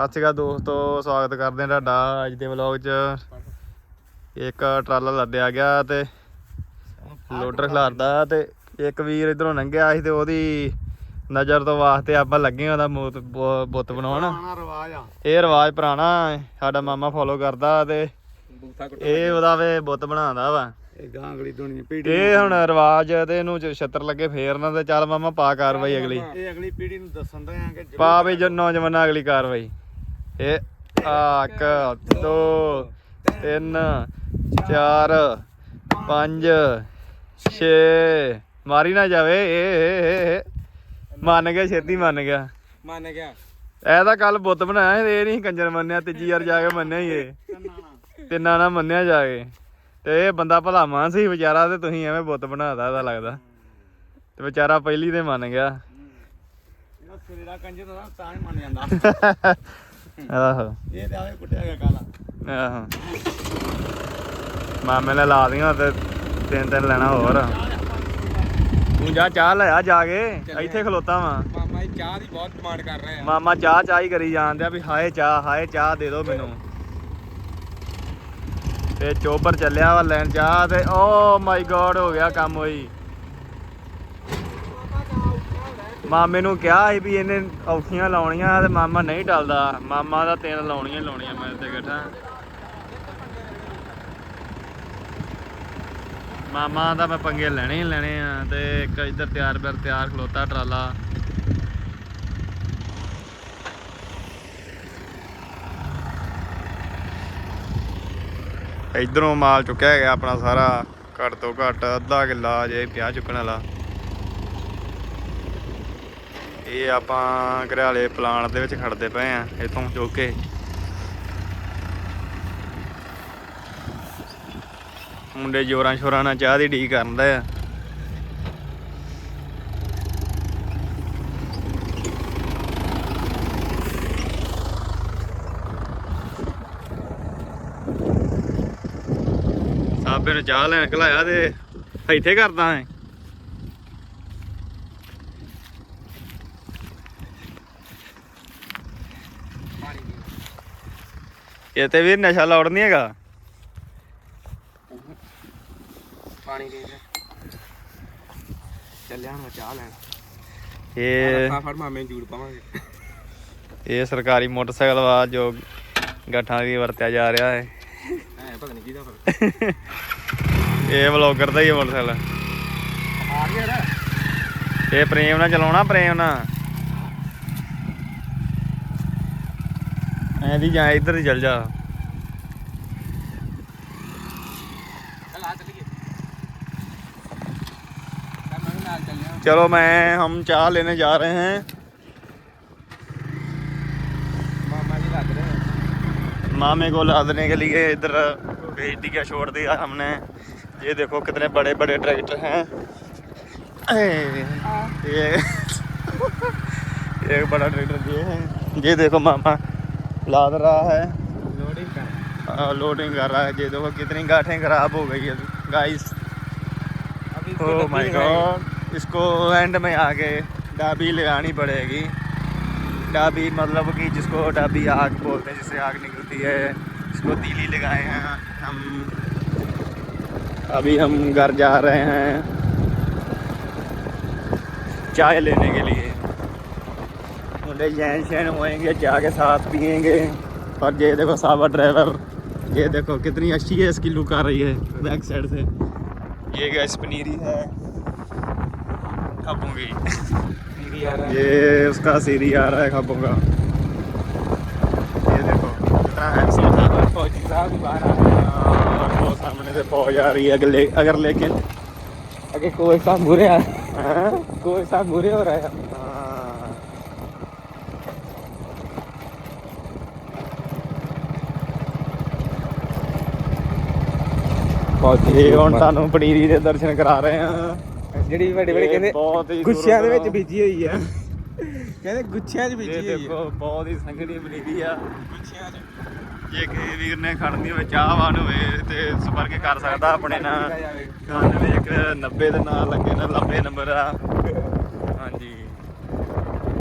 ਸਤਿ ਸ਼੍ਰੀ ਅਕਾਲ ਦੋਸਤੋ ਸਵਾਗਤ ਕਰਦੇ ਹਾਂ ਤੁਹਾਡਾ ਅੱਜ ਦੇ ਵਲੌਗ 'ਚ। ਇੱਕ ਟਰਾਲਾ ਲੱਦਿਆ ਗਿਆ ਤੇ ਲੋਡਰ ਖਿਲਾਰਦਾ ਤੇ ਇੱਕ ਵੀਰ ਇਧਰੋਂ ਲੰਘਿਆ ਸੀ ਤੇ ਉਹਦੀ ਨਜ਼ਰ ਤੋਂ ਵਾਸਤੇ ਆਪਾਂ ਲੱਗੇ ਉਹਦਾ ਬੁੱਤ ਬਣਾਉਣ। ਪੁਰਾਣਾ ਰਿਵਾਜ ਆ। ਇਹ ਰਿਵਾਜ ਪੁਰਾਣਾ ਸਾਡਾ ਮਾਮਾ ਫੋਲੋ ਕਰਦਾ ਤੇ ਇਹ ਉਹਦਾ ਵੇ ਬੁੱਤ ਬਣਾਉਂਦਾ ਵਾ। ਇਹ ਗਾਂਗਲੀ ਦੁਨੀਆ ਪੀੜੀ ਇਹ ਹੁਣ ਰਿਵਾਜ ਤੇ ਇਹਨੂੰ ਛੱਤਰ ਲੱਗੇ ਫੇਰਨਾ ਤੇ ਚੱਲ ਮਾਮਾ ਪਾ ਕਾਰਵਾਈ ਅਗਲੀ। ਇਹ ਅਗਲੀ ਪੀੜੀ ਨੂੰ ਦੱਸਣ ਦਾ ਆ ਕਿ ਪਾ ਵੀ ਜੋ ਨੌਜਵਾਨਾਂ ਅਗਲੀ ਕਾਰਵਾਈ। ਇਹ ਆ ਇੱਕ ਦੋ ਤਿੰਨ ਚਾਰ ਪੰਜ ਛੇ। ਮਾਰੀ ਨਾ ਜਾਵੇ ਇਹ। ਮੰਨ ਗਿਆ ਛੇਤੀ ਮੰਨ ਗਿਆ। ਮੰਨ ਗਿਆ। ਇਹ ਤਾਂ ਕੱਲ ਬੁੱਤ ਬਣਾਇਆ ਇਹ ਨਹੀਂ ਕੰਜਰ ਮੰਨਿਆ ਤੀਜੀ ਵਾਰ ਜਾ ਕੇ ਮੰਨਿਆ ਹੀ ਇਹ। ਤਿੰਨਾਂ ਨਾਲ ਮੰਨਿਆ ਜਾ ਕੇ। ਤੇ ਇਹ ਬੰਦਾ ਭਲਾ ਮਾਨ ਸੀ ਵਿਚਾਰਾ ਤੇ ਤੁਸੀਂ ਐਵੇਂ ਬੁੱਤ ਬਣਾਦਾ ਇਹਦਾ ਲੱਗਦਾ। ਤੇ ਵਿਚਾਰਾ ਪਹਿਲੀ ਤੇ ਮੰਨ ਗਿਆ। ਇਹਦਾ ਸਿਰੇ ਦਾ ਕੰਜਰ ਦਾ ਤਾਂ ਹੀ ਮੰਨ ਜਾਂਦਾ। ਆਹੋ। ਇਹ ਤੇ ਆਵੇ ਕੁੱਟਿਆ ਗਿਆ ਕਾਲਾ। ਆਹੋ। ਮਾਮੇ ਨੇ ਲਾ ਦੀਆਂ ਤੇ ਤਿੰਨ ਤਿੰਨ ਲੈਣਾ ਹੋਰ। ਤੂੰ ਜਾ ਚਾਹ ਲੈ ਆ ਜਾ ਕੇ ਇੱਥੇ ਖਲੋਤਾ ਵਾਂ। ਮਾਮਾ ਇਹ ਚਾਹ ਦੀ ਬਹੁਤ ਡਿਮਾਂਡ ਕਰ ਰਹੇ ਆ। ਮਾਮਾ ਚਾਹ ਚਾਹ ਹੀ ਕਰੀ ਜਾਂਦੇ ਆ ਵੀ ਹਾਏ ਚਾਹ ਹਾਏ ਚਾਹ ਦੇ ਦਿਓ ਮੈਨੂੰ। ਤੇ ਚੋਪਰ ਚੱਲਿਆ ਵਾ ਲੈਣ ਚਾਹ ਤੇ ਓ ਮਾਈ ਗੋਡ ਹੋ ਗਿਆ ਕੰਮ ਹੋਈ ਮਾਮੇ ਨੂੰ ਕਿਹਾ ਸੀ ਵੀ ਇਹਨੇ ਔਖੀਆਂ ਲਾਉਣੀਆਂ ਤੇ ਮਾਮਾ ਨਹੀਂ ਟਲਦਾ। ਮਾਮਾ ਦਾ ਤਿੰਨ ਲਾਉਣੀਆਂ ਹੀ ਲਾਉਣੀਆਂ ਮੈਂ ਤੇ ਇਕੱਠਾ ਮਾਮਾ ਦਾ ਮੈਂ ਪੰਗੇ ਲੈਣੇ ਹੀ ਲੈਣੇ ਆ ਤੇ ਇੱਕ ਇੱਧਰ ਤਿਆਰ ਬਰ ਤਿਆਰ ਖਲੋਤਾ ਟਰਾਲਾ। ਇਧਰੋਂ ਮਾਲ ਚੁੱਕਿਆ ਗਿਆ ਆਪਣਾ ਸਾਰਾ। ਘੱਟ ਤੋਂ ਘੱਟ ਅੱਧਾ ਕਿੱਲਾ ਜੇ ਪਿਆ ਚੁੱਕਣ ਵਾਲਾ। ਇਹ ਆਪਾਂ ਘਰਿਆਲੇ ਪਲਾਂਟ ਦੇ ਵਿੱਚ ਖੜਦੇ ਪਏ ਆ, ਇਥੋਂ ਚੁੱਕ ਕੇ ਮੁੰਡੇ ਜੋਰਾਂ ਸ਼ੋਰਾਂ ਨਾਲ ਚਾਹ ਦੀ ਢੀ ਕਰਨ ਆ। ਸਾਬੇ ਨੂੰ ਚਾਹ ਲੈਣ ਘਲਾਇਆ ਤੇ ਇੱਥੇ ਕਰਦਾ ਐ। ਇਹ ਤੇ ਵੀਰ ਨਸ਼ਾ ਲਾਉੜ ਨਹੀਂ ਹੈਗਾ। ਪਾਣੀ ਦੇ ਦੇ। ਚੱਲਿਆ ਹੁਣ ਚਾਹ ਲੈਣ। ਇਹ ਫੜ ਮਾਮੇ ਜੂੜ ਪਾਵਾਂਗੇ। ਇਹ ਸਰਕਾਰੀ ਮੋਟਰਸਾਈਕਲ ਵਾ ਜੋ ਗੱਠਾਂ ਦੀ ਵਰਤਿਆ ਜਾ ਰਿਹਾ ਹੈ। ਐ ਪਤਾ ਨਹੀਂ ਕਿਹਦਾ ਫਿਰ ਇਹ ਵਲੌਗਰ ਦਾ ਹੀ ਮੋਟਰਸਾਈਕਲ। ਆ ਗਿਆ ਇਹ ਪ੍ਰੇਮ ਨਾਲ ਚਲਾਉਣਾ ਪ੍ਰੇਮ ਨਾਲ। दी जा इधर ही चल जा चलो मैं हम चाह लेने जा रहे हैं मामा जी लाद रहे हैं मामे को लादने के लिए इधर भेज दिया छोड़ दिया हमने ये देखो कितने बड़े बड़े ट्रैक्टर हैं ये एक बड़ा ट्रैक्टर ये है ये देखो मामा लाद रहा है। लोडिंग कर। हाँ, लोडिंग कर रहा है। ये देखो कितनी गाठें खराब हो गई है। गाइस ओ माय गॉड इसको oh एंड में आके डाबी लगानी पड़ेगी। डाबी मतलब कि जिसको डाबी आग बोलते हैं जिससे आग निकलती है इसको तीली लगाए हैं। हम अभी हम घर जा रहे हैं। चाय लेने के लिए। मुंडे जैन शैन होएँगे चाय के साथ पियेंगे और ये देखो सावा ड्राइवर ये देखो कितनी अच्छी है इसकी लुक आ रही है बैक साइड से ये गैस पनीरी है खबों ये उसका सीरी आ रहा है खापों का ये देखो फौजी साहब सामने से फौज आ रही है अगले अगर लेकिन अगर कोई साहब बुरे आ कोई साहब बुरे हो रहे हैं ਇਹ ਹੁਣ ਤੁਹਾਨੂੰ ਪਨੀਰੀ ਦੇ ਦਰਸ਼ਨ ਕਰਾ ਰਹੇ ਹਾਂ। ਜਿਹੜੀ ਵੱਡੇ ਵੱਡੇ ਕਹਿੰਦੇ ਬਹੁਤ ਹੀ ਗੁੱਛਿਆਂ ਦੇ ਵਿੱਚ ਬੀਜੀ ਹੋਈ ਆ। ਕਹਿੰਦੇ ਗੁੱਛਿਆਂ 'ਚ ਬੀਜੀ ਹੋਈ ਆ। ਦੇਖੋ ਬਹੁਤ ਹੀ ਸੰਘਣੀ ਪਨੀਰੀ ਆ। ਗੁੱਛਿਆਂ 'ਚ। ਜੇ ਕਿਸੇ ਵੀਰ ਨੇ ਖੜਨੀ ਹੋਵੇ ਚਾਹਵਾਨ ਹੋਵੇ ਤੇ ਸੰਪਰਕ ਕਰ ਸਕਦਾ ਆਪਣੇ ਨਾਲ। 91 ਦੇ ਨਾਲ ਲੱਗੇ ਨਾ 90 ਨੰਬਰ ਆ।